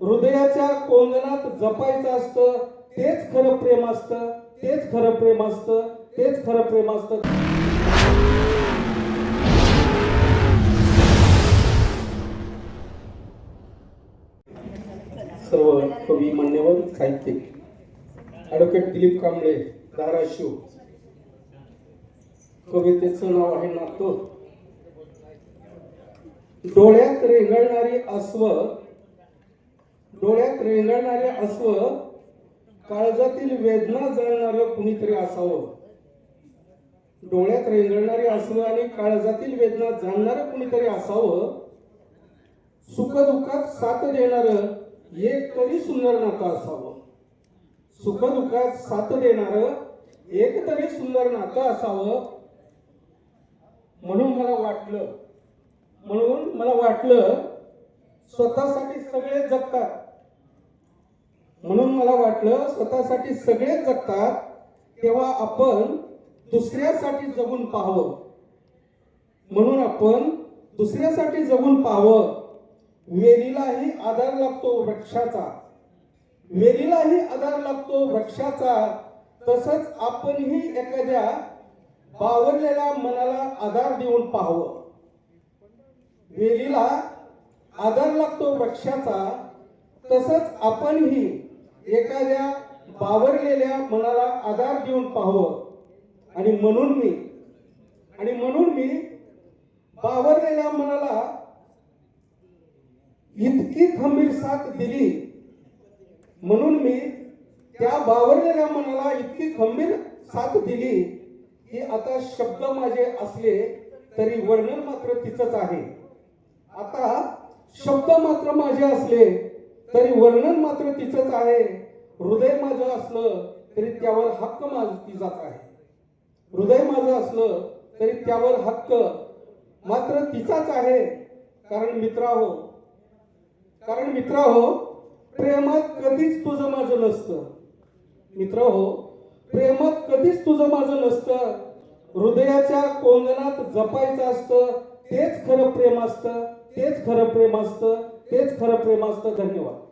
हृदयाच्या कोंदनात जपायचं असतं तेच खरं प्रेम असतं तेच खरं प्रेम असतं तेच खरं प्रेम असतं. सर्व कवी मान्यवर साहित्यिक ॲडव्होकेट दिलीप कांबळे धाराशिव कवितेचं नाव आहे नातो. डोळ्यात रेंगाळणारी अस्व डोळ्यात रेंगाळणारे अस्व काळजातील वेदना जळणार कुणीतरी असावं. डोळ्यात रेंगाळणारी अस्व आणि काळजातील वेदना जाणणारं कुणीतरी असावं. सुख दुःखात साथ देणार एक तरी सुंदर नातं असावं. सुख दुःखात साथ देणार एक तरी सुंदर नातं असावं. म्हणून मला वाटलं म्हणून मला वाटलं स्वतःसाठी सगळे जगतात. म्हणून मला वाटलं स्वतःसाठी सगळेच जगतात तेव्हा आपण दुसऱ्यासाठी जगून पाहावं. म्हणून आपण दुसऱ्यासाठी जगून पाहावं. वेलीलाही आधार लागतो वृक्षाचा. वेलीलाही आधार लागतो वृक्षाचा. तसंच आपणही एखाद्या बावरलेल्या मनाला आधार देऊन पाहावं. वेलीला आधार लागतो वृक्षाचा. तसंच आपणही एखाद्या बावरलेल्या मनाला आधार देऊन पाहावं. आणि म्हणून मी आणि म्हणून मी बावरलेल्या मनाला इतकी खंबीर साथ दिली. म्हणून मी त्या बावरलेल्या मनाला इतकी खंबीर साथ दिली की आता शब्द माझे असले तरी वर्णन मात्र तिचंच आहे. आता शब्द मात्र माझे असले तरी वर्णन मात्र तिचंच आहे. हृदय माझं असलं तरी त्यावर हक्क माझ तिचाच आहे. हृदय माझं असलं तरी त्यावर हक्क मात्र तिचाच आहे. कारण मित्रा हो कारण मित्रा हो प्रेमात कधीच तुझं माझं नसतं. मित्र हो प्रेमात कधीच तुझं माझं नसतं. हृदयाच्या कोंदनात जपायचं असतं तेच खरं प्रेम असतं तेच खरं प्रेम असतं तेच खरं प्रेम असतं. धन्यवाद.